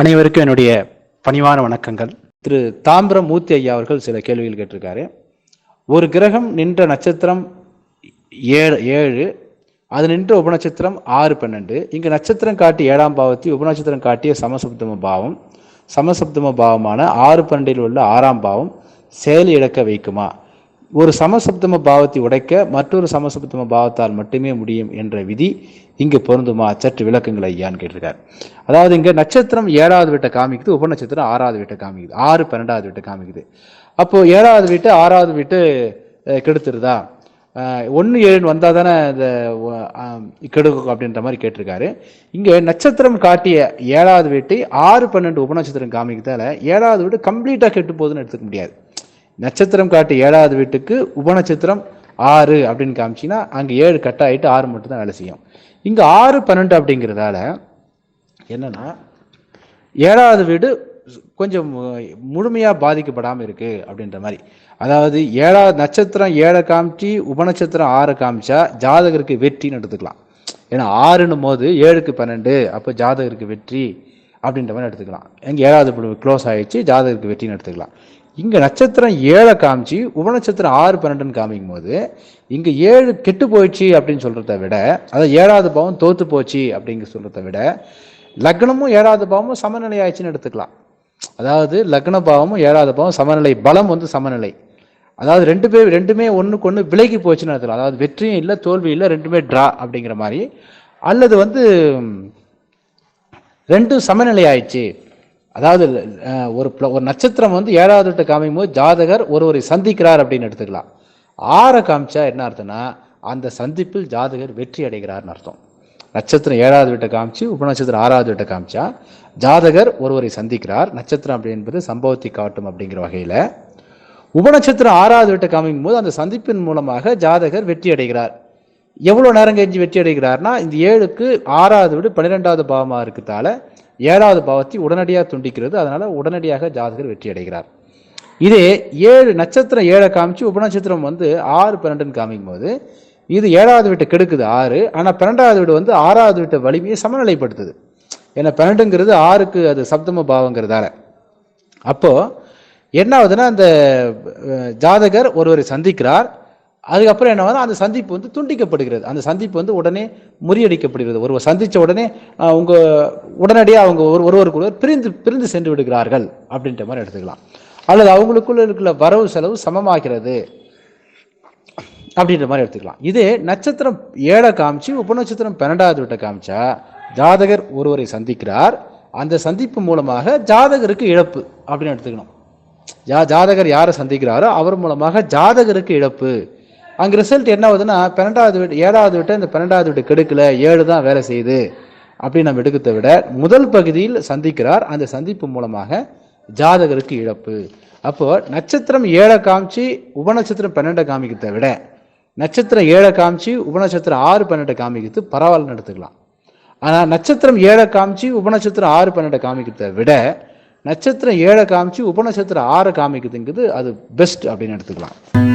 அனைவருக்கும் என்னுடைய பணிவான வணக்கங்கள். திரு தாம்பரம் மூர்த்தி ஐயா அவர்கள் சில கேள்விகள் கேட்டிருக்காரு. ஒரு கிரகம் நின்ற நட்சத்திரம் ஏழு ஏழு அது நின்ற உபநட்சத்திரம் ஆறு பன்னெண்டு. இங்கு நட்சத்திரம் காட்டி ஏழாம் பாவத்தை உபநட்சத்திரம் காட்டிய சமசப்தம பாவம். சமசப்தம பாவமான ஆறு பன்னெண்டில் உள்ள ஆறாம் பாவம் செயல் இழக்க வைக்குமா? ஒரு சமசப்தம பாவத்தை உடைக்க மற்றொரு சமசப்தம பாவத்தால் மட்டுமே முடியும் என்ற விதி இங்கு பொருந்துமா? சற்று விளக்கங்கள் ஐயான்னு கேட்டிருக்காரு. அதாவது இங்கே நட்சத்திரம் ஏழாவது வீட்டை காமிக்குது உபநட்சத்திரம் ஆறாவது வீட்டை காமிக்குது ஆறு பன்னெண்டாவது வீட்டை காமிக்குது. அப்போது ஏழாவது வீட்டு ஆறாவது வீட்டு கெடுத்துருதா? ஒன்று ஏழுன்னு வந்தால் தானே இந்த கெடுக்கும் அப்படின்ற மாதிரி கேட்டிருக்காரு. இங்கே நட்சத்திரம் காட்டிய ஏழாவது வீட்டை ஆறு பன்னெண்டு உபநட்சத்திரம் காமிக்கிறதால ஏழாவது வீட்டு கம்ப்ளீட்டாக கெட்டு போகுதுன்னு எடுத்துக்க முடியாது. நட்சத்திரம் காட்டி ஏழாவது வீட்டுக்கு உபநட்சத்திரம் ஆறு அப்படின்னு காமிச்சிங்கன்னா அங்கே ஏழு கட் ஆகிட்டு ஆறு மட்டும் தான் வேலை செய்யும். இங்கே ஆறு பன்னெண்டு அப்படிங்கிறதால என்னென்னா ஏழாவது வீடு கொஞ்சம் முழுமையாக பாதிக்கப்படாமல் இருக்கு அப்படின்ற மாதிரி. அதாவது ஏழாவது நட்சத்திரம் ஏழை காமிச்சு உபநட்சத்திரம் ஆறை காமிச்சா ஜாதகருக்கு வெற்றின்னு எடுத்துக்கலாம். ஏன்னா ஆறுன்னும் போது ஏழுக்கு பன்னெண்டு அப்போ ஜாதகருக்கு வெற்றி அப்படின்ற மாதிரி எடுத்துக்கலாம். எங்கள் ஏழாவது க்ளோஸ் ஆகிடுச்சு ஜாதகருக்கு வெற்றின்னு எடுத்துக்கலாம். இங்கே நட்சத்திரம் ஏழை காமிச்சு உபநட்சத்திரம் ஆறு பன்னெண்டுன்னு காமிக்கும் போது இங்கே ஏழு கெட்டு போயிடுச்சு அப்படின்னு சொல்கிறத விட அதாவது ஏழாவது பாவம் தோத்து போச்சு அப்படிங்க சொல்கிறத விட லக்னமும் ஏழாவது பாவமும் சமநிலை ஆயிடுச்சுன்னு எடுத்துக்கலாம். அதாவது லக்ன பாவமும் ஏழாவது பாவம் சமநிலை பலம் வந்து சமநிலை. அதாவது ரெண்டு பேர் ரெண்டுமே ஒன்றுக்கு ஒன்று விலகி போச்சுன்னு எடுத்துக்கலாம். அதாவது வெற்றியும் இல்லை தோல்வி இல்லை ரெண்டுமே ட்ரா அப்படிங்கிற மாதிரி. அல்லது வந்து ரெண்டும் சமநிலை ஆயிடுச்சு. அதாவது ஒரு ஒரு நட்சத்திரம் வந்து ஏழாவது எட்டு காமிக்கும் போது ஜாதகர் ஒருவரை சந்திக்கிறார் அப்படின்னு எடுத்துக்கலாம். ஆறை காமிச்சா என்ன அர்த்தம்னா அந்த சந்திப்பில் ஜாதகர் வெற்றி அடைகிறார்னு அர்த்தம். நட்சத்திரம் ஏழாவது வீட்டை காமிச்சு உபநட்சத்திரம் ஆறாவது வீட்டை காமிச்சா ஜாதகர் ஒருவரை சந்திக்கிறார். நட்சத்திரம் அப்படி என்பது சம்பவத்தை காட்டும் அப்படிங்கிற வகையில் உபநட்சத்திரம் ஆறாவது வீட்டை காமிக்கும் போது அந்த சந்திப்பின் மூலமாக ஜாதகர் வெற்றி அடைகிறார். எவ்வளோ நேரம் கழிஞ்சு வெற்றி அடைகிறார்னா இந்த ஏழுக்கு ஆறாவது வீடு பன்னிரெண்டாவது பாவமாக இருக்கிறதால ஏழாவது பாவத்தை உடனடியாக துண்டிக்கிறது. அதனால் உடனடியாக ஜாதகர் வெற்றி அடைகிறார். இதே ஏழு நட்சத்திரம் ஏழை காமிச்சு உபநட்சத்திரம் வந்து ஆறு பன்னெண்டுன்னு காமிக்கும் போது இது ஏழாவது வீட்டை கெடுக்குது ஆறு ஆனால் பன்னெண்டாவது வீடு வந்து ஆறாவது வீட்டை வலிமையை சமநிலைப்படுத்துது. ஏன்னா பன்னெண்டுங்கிறது ஆறுக்கு அது சப்தம பாவங்கிறதால. அப்போது என்ன ஆகுதுன்னா அந்த ஜாதகர் ஒருவரை சந்திக்கிறார். அதுக்கப்புறம் என்ன வந்து அந்த சந்திப்பு வந்து துண்டிக்கப்படுகிறது. அந்த சந்திப்பு வந்து உடனே முறியடிக்கப்படுகிறது. ஒருவர் சந்தித்த உடனே அவங்க உடனடியாக அவங்க ஒரு ஒருவருக்கு ஒருவர் பிரிந்து பிரிந்து சென்று விடுகிறார்கள் அப்படின்ற மாதிரி எடுத்துக்கலாம். அல்லது அவங்களுக்குள்ள இருக்கிற வரவு செலவு சமமாகிறது அப்படின்ற மாதிரி எடுத்துக்கலாம். இதே நட்சத்திரம் ஏழை காமிச்சு உபநட்சத்திரம் பன்னெண்டாவது வீட்டை காமிச்சா ஜாதகர் ஒருவரை சந்திக்கிறார். அந்த சந்திப்பு மூலமாக ஜாதகருக்கு இழப்பு அப்படின்னு எடுத்துக்கணும். ஜா ஜாதகர் யாரை சந்திக்கிறாரோ அவர் மூலமாக ஜாதகருக்கு இழப்பு. அங்கே ரிசல்ட் என்ன ஆகுதுன்னா பன்னெண்டாவது வீடு ஏழாவது விட்டு இந்த பன்னெண்டாவது வீடு கெடுக்கல ஏழு தான் வேலை செய்யுது அப்படின்னு நம்ம எடுக்கத்தை விட முதல் பகுதியில் சந்திக்கிறார் அந்த சந்திப்பு மூலமாக ஜாதகருக்கு இழப்பு. அப்போது நட்சத்திரம் ஏழை காமிச்சு உபநட்சத்திரம் பன்னெண்டை காமிக்கிறத விட நட்சத்திரம் ஏழை காமிச்சு உபநட்சத்திரம் ஆறு பன்னெண்டை காமிக்கிறது பரவாயில்லன்னு எடுத்துக்கலாம். ஆனால் நட்சத்திரம் ஏழை காமிச்சு உபநட்சத்திரம் ஆறு பன்னெண்டை காமிக்கிறத விட நட்சத்திரம் ஏழை காமிச்சு உபநட்சத்திரம் ஆறை காமிக்குதுங்கிறது அது பெஸ்ட் அப்படின்னு எடுத்துக்கலாம்.